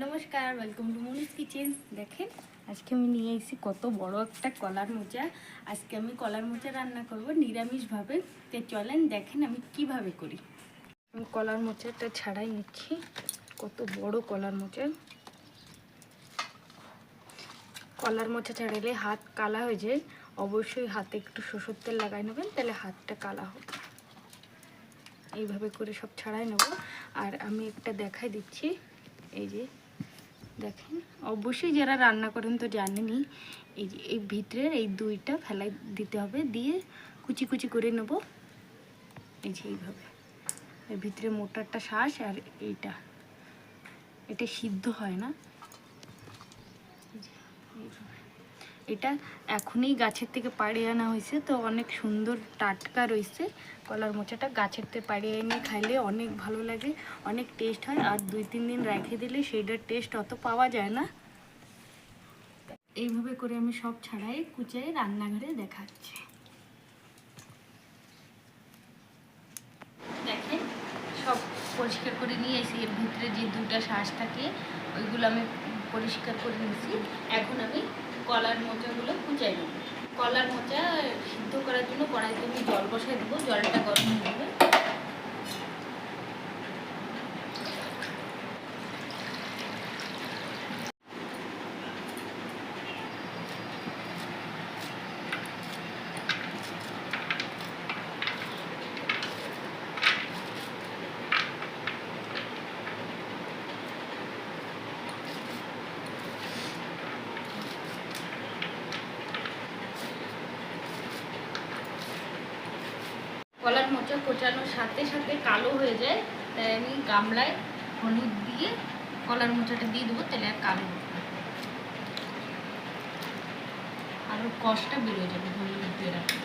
নমস্কার welcome to Moni's kitchen দেখেন, আজকে আমি নিয়ে এসেছি কত বড় একটা কলার মোচা। আজকে আমি কলার মোচা রান্না করব নিরামিষভাবে। তো চলেন, দেখেন আমি কীভাবে করি। আমি কলার মোচাটা ছাড়াই নিচ্ছি। কত বড় কলার মোচা। কলার মোচা ছাড়াইলে হাত কালা হয়ে যায়। অবশ্যই হাতে একটু সরষের তেল লাগাই নেবেন, তাহলে হাতটা কালা হবে। এইভাবে করে সব ছাড়াই নেব। আর আমি একটা দেখাই দিচ্ছি। এই যে দেখেন, অবশ্যই যারা রান্না করেন তো জানেনই, এই যে এই ভিতরের এই দুইটা ফেলাই দিতে হবে, দিয়ে কুচি কুচি করে নেব। এই যে এইভাবে। এর ভিতরে মোটারটা শ্বাস আর এইটা। এটা সিদ্ধ হয় না। এইভাবে। এটা এখনই গাছের থেকে পাড়িয়ে আনা হয়েছে, তো অনেক সুন্দর টাটকা রয়েছে। কলার মোচাটা গাছের থেকে পাড়িয়ে এনে খাইলে অনেক ভালো লাগে, অনেক টেস্ট হয়, আর দুই তিন দিন রেখে দিলে সেইটার টেস্ট অত পাওয়া যায় না। এইভাবে করে আমি সব ছাড়াই কুচাই রান্নাঘরে দেখাচ্ছি। সব পরিষ্কার করে নিয়ে এসে এর ভিতরে যে দুটা শ্বাস থাকে, ওইগুলো আমি পরিষ্কার করে নিয়েছি। এখন আমি কলার মোচাগুলো কুচাই নেব। কলার মোচা সিদ্ধ করার জন্য কড়াইতে আমি জল বসাই দেবো, জলটা গরম হয়ে যাবে কলার মোচা কোচানোর সাথে সাথে কালো হয়ে যায়, তাই আমি গামলায় হলুদ দিয়ে কলার মোচাটা দিয়ে দেবো, তাহলে আর কালো না। আরও কষটা বেরোয় যাবে হলুদ দিয়ে রাখলে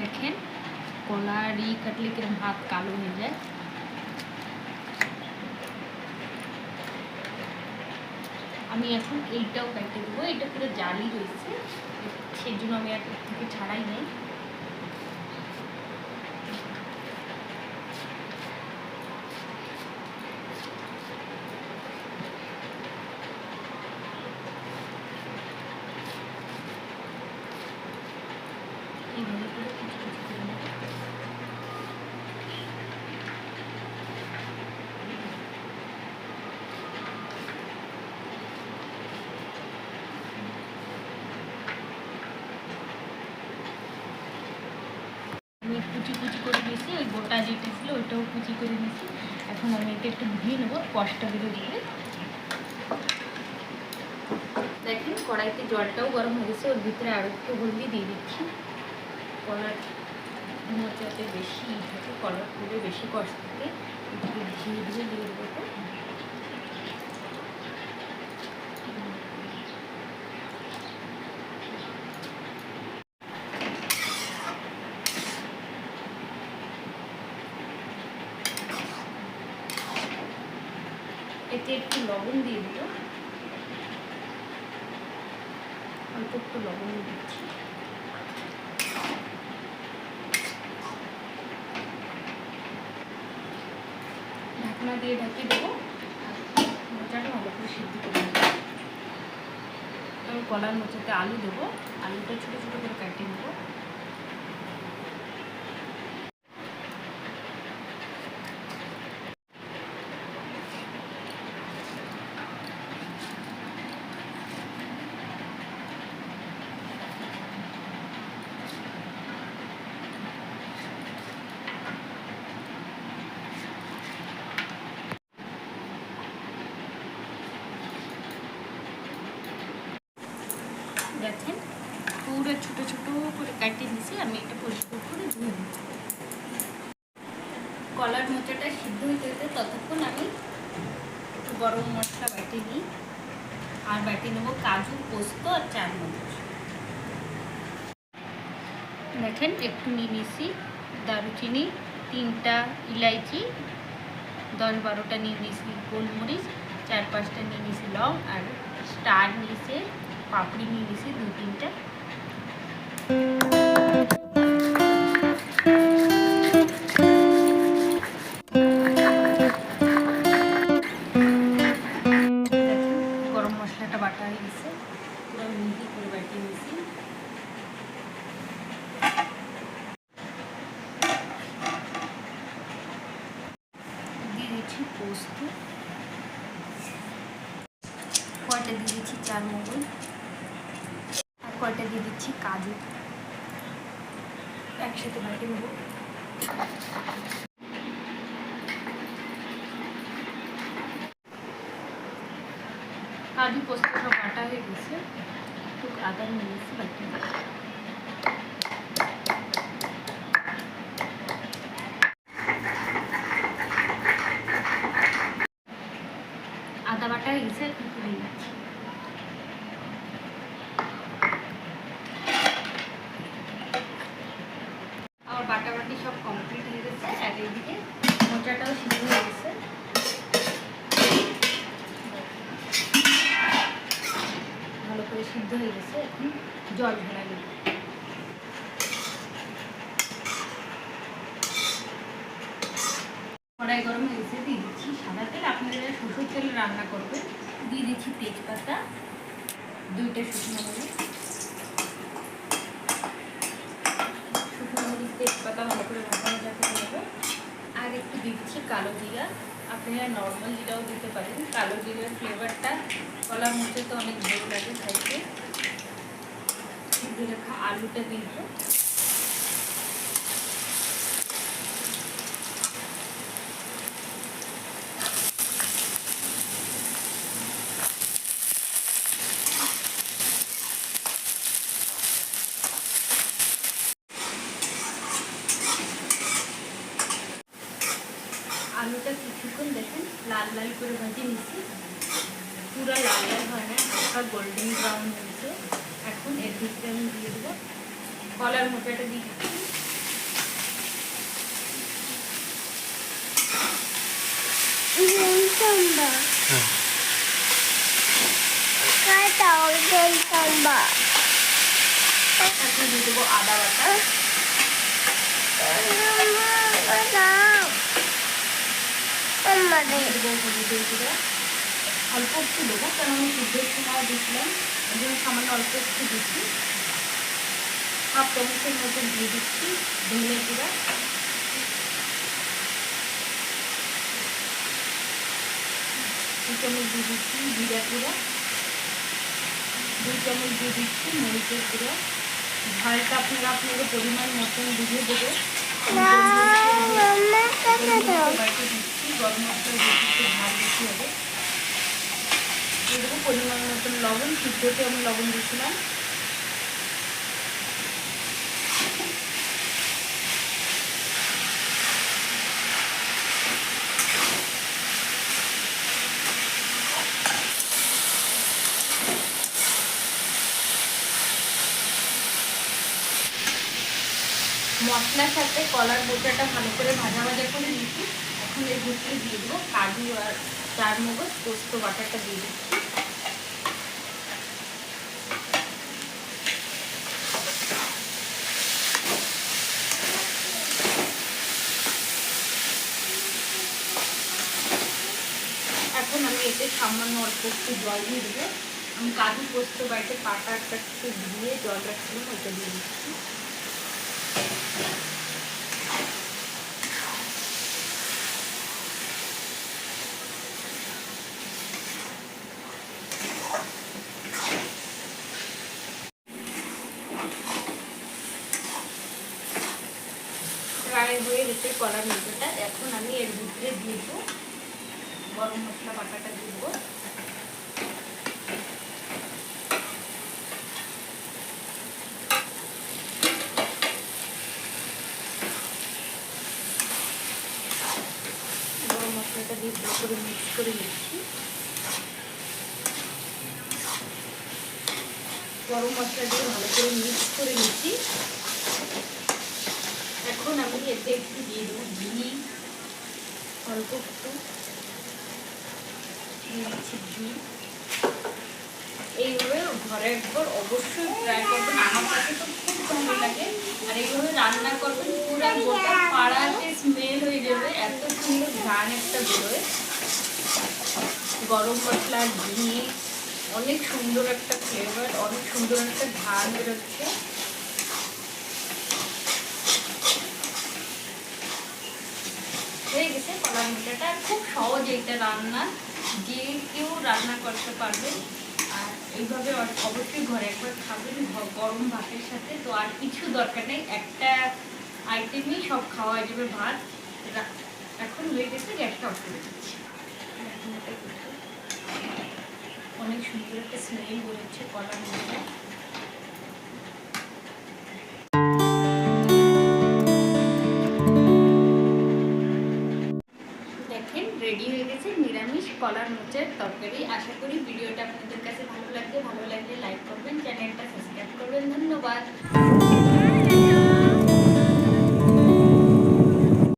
দেখেন কলার ই কাটলে কিরম হাত কালো হয়ে যায় আমি এখন এইটাও কেটে দেবো এটা পুরো জালি রয়েছে সেই জন্য আমি আর থেকে ছাড়াই নেই এইভাবে করে কুচি কুচি করে নেব আমি কুচি কুচি করে দিয়েছি ওই যেটা ছিল ওইটাও কুচি করে নিয়েছি। এখন আমি এটা একটু ধুয়ে নেব কষ্ট বেরো দিয়ে দেখেন, কড়াইতে জলটাও গরম হয়ে গেছে, ওর ভিতরে আরও একটু হলদি দিয়ে দিচ্ছি। কলার মোচাতে বেশি কলার ফুলে বেশি কষ্ট থাকে একটু ঘি দিয়ে দিয়ে দেবো এতে একটু লবণ দিয়ে দিল। অল্প একটু লবণ দিচ্ছি। ঢাকনা দিয়ে ঢাকিয়ে দেবো। মোচাটা ভালো করে সিদ্ধ করে কলার মোচাতে আলু দেবো। আলুটা ছোটো ছোটো করে কাটিয়ে নেব। দেখেন, পুরো ছোট ছোট করে কাটিয়ে নিয়েছি, আমি এটা পরিষ্কার করে ধুয়ে নেব। কলার মোচাটা সিদ্ধ হতে হতে ততক্ষণ আমি একটু গরম মশলা বেটে নিই, আর বেটে নেব কাজু, পোস্ত আর চারমগজ দেখেন, একটু নিয়ে নিয়েছি দারুচিনি, তিনটা ইলাইচি, দশ বারোটা নিয়ে নিয়েছি গোলমরিচ, চার পাঁচটা নিয়ে নিয়েছি লং, আর স্টার নিয়েছে পাপড়ি নিয়ে নিছি দু তিনটা কয়টা দিয়ে দিচ্ছি, কাজু। একসাথে বাটি নেব। কাজু পোস্ত সব বাটা হয়ে গেছে। একটু আদা নিয়ে গেছি বাটি আদা বাটা হয়ে গেছে একটু দিয়ে দিচ্ছি আমার বাটা বাটি সব কমপ্লিট হয়ে গেছে আর এইদিকে মোচাটাও সিদ্ধ হয়ে গেছে ভালো করে সিদ্ধ হয়ে গেছে, এখন জল ঢালা নেব। কড়াই গরম হয়ে গেছে, দিয়ে দিচ্ছি সাদা তেল। আপনারা সরষের তেল রান্না করবেন, দিয়ে দিচ্ছি তেজপাতা, দুইটা শুকনো মরিচ। শুকনো মরিচ, তেজপাতা ভালো করে ভাজা ভাজা করে আর একটু দিচ্ছি কালো জিরা। আপনারা নর্মাল জিরাও দিতে পারেন। কালো জিরার ফ্লেভারটা কলার মধ্যে তো অনেক ভালো লাগে খাইতে আলুটা দিয়ে দেবো আলুটা কিছুক্ষণ দেখেন লাল লাল করে ভাজে নিচ্ছি পুরো লাল লাল হয় না হালকা গোল্ডেন ব্রাউন হয়েছে এখন এর ভিতরে আমি দিয়ে দেবো কলার মোটাটা. এখন দিয়ে দেবো আদা বাটা। গুঁড়ো অল্প একটু দেবো কারণ আমি সিদ্ধের সময় দিয়েছিলাম। ওই জন্য সামান্য অল্প একটু দিচ্ছি। হাফ চামচের মতো দিয়ে দিচ্ছি ধনে গুঁড়া। দু চামচ দিয়ে দিচ্ছি জিরা গুঁড়া। দুই চামচ দিয়ে দিচ্ছি মরিচের গুঁড়ো। ঝালটা আপনারা আপনাদের পরিমাণ মতন বুঝে দেবে। দিচ্ছি গরম মশলা একটু ঝাল বেশি হবে। দিয়ে দেবো পরিমাণ মতন লবণ সিদ্ধতে আমি লবণ দিয়েছিলাম। মশলার সাথে কলার বোটাটা ভালো করে ভাজা ভাজা করে নিচ্ছি এখন এর ভিতরে দিয়ে দেবো কাজু আর চার মগজ পোস্ত বাটাটা দিয়ে দিচ্ছি। এখন আমি এতে সামান্য অল্প একটু জল দিয়ে দেবো। আমি কাজু পোস্ত বাড়িতে পাটা একটু দিয়ে জল রাখছিলাম, ওইটা দিয়ে দিচ্ছি। প্রায় হয়ে গেছে কলার মিটাটা এখন আমি এর ভিতরে দিয়ে গরম মশলা বাটাটা দেবো গরম মশলাটা দিয়ে ভালো করে মিক্স করে নিচ্ছি। গরম মশলা দিয়ে ভালো করে মিক্স করে নিচ্ছি। এখন আমি এতে একটু দিয়ে দেবো ঘি, অল্প একটু। এইভাবে ঘরে একবার অবশ্যই ট্রাই করবেন। আমার কাছে তো খুব ভালো লাগে। আর এইভাবে রান্না করবেন গরম মশলা, ঘি, অনেক সুন্দর একটা ফ্লেভার অনেক সুন্দর একটা ঘ্রাণ বেরোচ্ছে। হয়ে গেছে কলার মিঠাটা। খুব সহজ এটা রান্না। যে কেউ রান্না করতে পারবে। আর এইভাবে অবশ্যই ঘরে একবার খাবেন গরম ভাতের সাথে। তো আর কিছু দরকার নেই। একটা আইটেমই সব খাওয়া যাবে ভাত এখন হয়ে গেছে, গ্যাসটা অফ করে দিচ্ছি। অনেক সুন্দর একটা স্মেল বেরোচ্ছে কলার দেখেন রেডি হয়ে গেছে নিরামিষ কলার মোচার তরকারি। আশা করি ভিডিওটা আপনাদের কাছে ভালো লাগবে। ভালো লাগলে লাইক